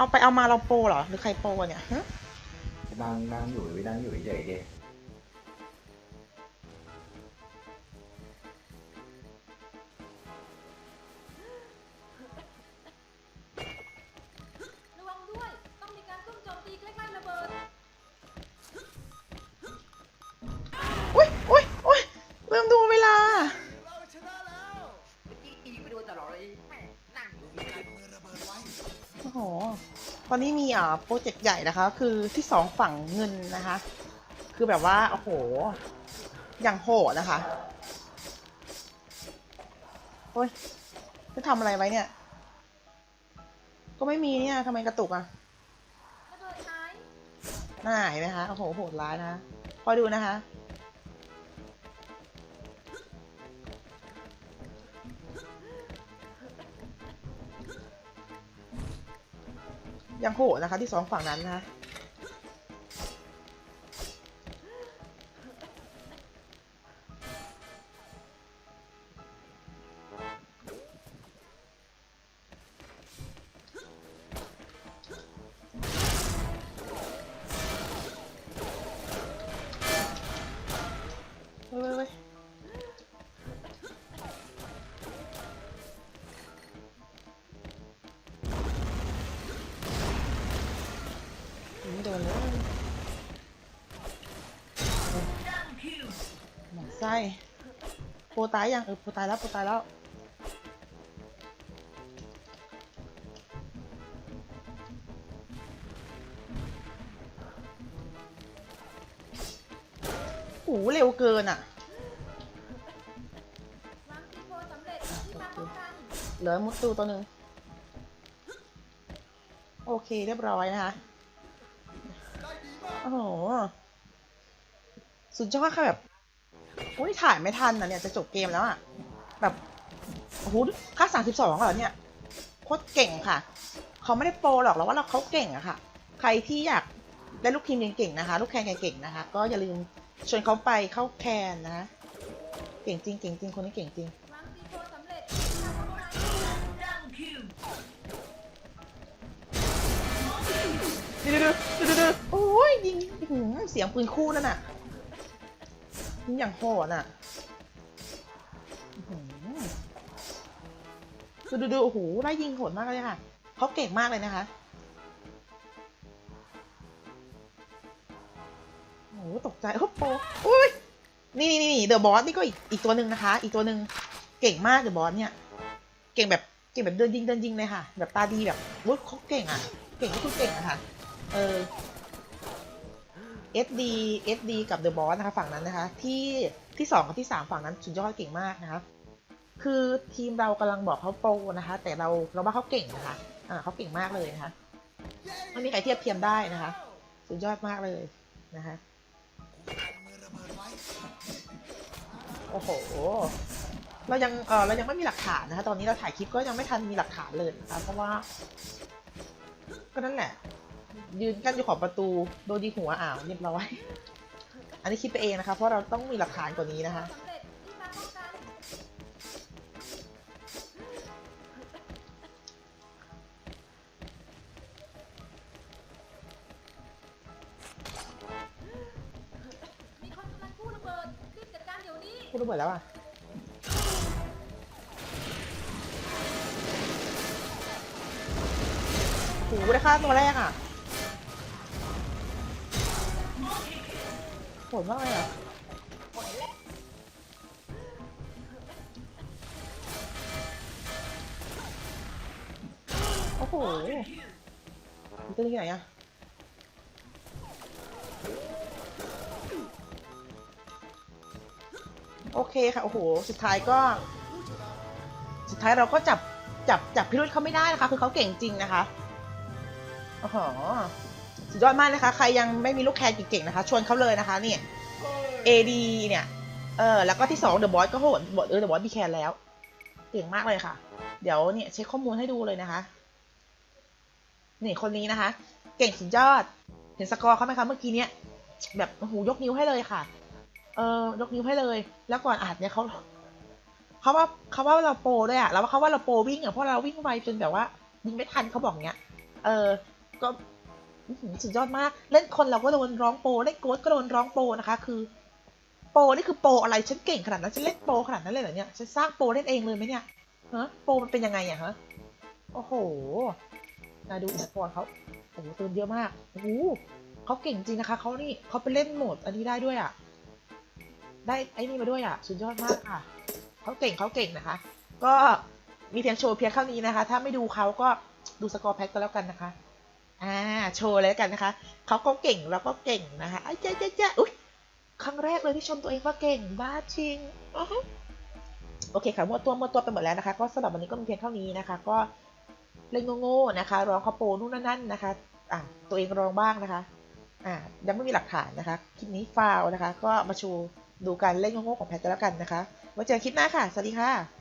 เอาไปเอามาเราโปรเหรอ หรือใครโปรเนี่ยฮะ นั่งนั่งอยู่ไปนั่งอยู่เฉยๆดิ อ้โห ตอนนี้มีอ่าโปรเจกต์ใหญ่นะคะ คือที่สองฝั่งเงินนะคะ คือแบบว่า โอ้โห อย่างโหดนะคะโอ้ยจะทำอะไรไว้เนี่ย ก็ไม่มีเนี่ยทำไมกระตุกอะระเบิดหายน่าเห็นไหมคะ โอ้โห โหดร้ายนะคะคอยดูนะคะ ยังโหดนะคะที่สองฝั่งนั้นนะคะ หมันไส้โปรตายยังเออโปรตายแล้วโปรตายแล้วโอ้โหเร็วเกินอะเหลือมุดตูตัวหนึ่งโอเคเรียบร้อยนะคะโอ้โหสุดยอดค่ะแบบ อ้ยถ่ายไม่ทันนะเนี่ยจะจบเกมแล้วอะแบบโอ้โหค่าสามสิบสองเหรอเนี่ยโคตรเก่งค่ะ เขาไม่ได้โปรหรอกแล้วว่าเราเขาเก่งอะค่ะ ใครที่อยากได้ลูกทีมเก่งๆนะคะ ลูกแคนเก่งๆนะคะ ก็อย่าลืมชวนเขาไปเข้าแคนนะ เก่งจริงเก่งจริงคนนี้เก่งจริงวางซีโฟสำเร็จที่มาป้องกันดูดูดูดูดูโอ้ยยิงอื้อหือเสียงปืนคู่นั่นน่ะ ยิงอย่างโหดน่ะอื้อหือดูดูดูโอ้โหไล่ยิงโหดมากเลยค่ะเขาเก่งมากเลยนะคะโอ้โหตกใจโอ้โหอุ้ยนี่นี่นี่เดอะบอสนี่ก็อีกอีกตัวหนึ่งนะคะ อีกตัวหนึ่งเก่งมากเดอะบอสเนี่ยเก่งแบบเก่งแบบเดินยิงเดินยิงเลยค่ะ แบบตาดีแบบวุ้ยเขาเก่งอะ เก่งก็คือเก่งอะค่ะ เออ SD SD กับ The Boss นะคะฝั่งนั้นนะคะ ที่ที่สองกับที่สามฝั่งนั้นสุดยอดเก่งมากนะคะคือทีมเรากำลังบอกเขาโปรนะคะ แต่เราเราว่าเขาเก่งนะคะอ่าเขาเก่งมากเลยนะคะไม่มีใครเทียบเทียมได้นะคะ สุดยอดมากเลยนะคะโอ้โห เรายังเออเรายังไม่มีหลักฐานนะคะ ตอนนี้เราถ่ายคลิปก็ยังไม่ทันมีหลักฐานเลยนะคะเพราะว่า ก็นั่นแหละ ยืนกันอยู่ขอบประตูโดนยิงหัวอ่าวเรียบร้อย อันนี้คิดไปเองนะคะ เพราะเราต้องมีหลักฐานกว่านี้นะคะ มีคนกำลังกู้ระเบิดรีบจัดการเดี๋ยวนี้ พูดระเบิดแล้วอะโหได้ค่าตัวแรกอะ โหดมากเลยอะโอ้โหมันจะที่ไหนอะโอเคค่ะ โอ้โห สุดท้ายก็ สุดท้ายเราก็จับ จับ จับพิรุธเขาไม่ได้นะคะ คือเขาเก่งจริงนะคะ โอ้โห สุดยอดมากนะคะ ใครยังไม่มีลูกแคนเก่งๆนะคะ ชวนเขาเลยนะคะเนี่ย AD เนี่ย เออ แล้วก็ที่สองเดอะบอสก็โหดเออเดอะบอสมีแคนแล้ว เก่งมากเลยค่ะ เดี๋ยวเนี่ยเช็คข้อมูลให้ดูเลยนะคะ นี่คนนี้นะคะ เก่งสุดยอด เห็นสกอร์เขาไหมคะเมื่อกี้เนี้ยแบบโอ้โหยกนิ้วให้เลยค่ะ เออยกนิ้วให้เลย แล้วก่อนอัดเนี่ยเขาเขาว่าเขาว่าเราโปรด้วยอะแล้วเขาว่าเราโปรวิ่งอะเพราะเราวิ่งไวจนแบบว่ายิงไม่ทันเขาบอกเนี้ย เออ ก็ สุดยอดมาก เล่นคนเราก็โดนร้องโปเล่นโกดก็โดนร้องโปนะคะ คือโปนี่คือโปอะไรฉันเก่งขนาดนั้นฉันเล่นโปขนาดนั้นเลยเหรอเนี่ยฉันสร้างโปเล่นเองเลยไหมเนี่ยฮะโปมันเป็นยังไงอะฮะโอ้โหนาดูอุปกรณ์เขาโอ้โหเติมเยอะมากโอ้โหเขาเก่งจริงนะคะเขานี่เขาไปเล่นโหมดอันนี้ได้ด้วยอะได้ไอ้นี่มาด้วยอะสุดยอดมากค่ะเขาเก่งเขาเก่งนะคะ ก็มีเพียงโชว์เพียงเท่านี้นะคะ ถ้าไม่ดูเขาก็ดูสกอร์แพ็กก็แล้วกันนะคะ อ่าโชว์เลยกันนะคะเขาก็เก่งแล้วก็เก่งนะคะไอ้เจ๊เจ๊เจ๊อุ้ยครั้งแรกเลยที่ชมตัวเองว่าเก่งบ้าจริงโอเคค่ะมัวตัวมัวตัวไปหมดแล้วนะคะ ก็สำหรับวันนี้ก็มีเพียงเท่านี้นะคะ ก็เล่นโง่ๆนะคะร้องคาโปนู่นนั่นนะคะอ่าตัวเองร้องบ้างนะคะอ่ายังไม่มีหลักฐานนะคะคลิปนี้ฟาวนะคะ ก็มาชว์ดูการเล่นโง่ๆของแพทก็แล้วกันนะคะไว้เจอกันคลิปหน้าค่ะ สวัสดีค่ะ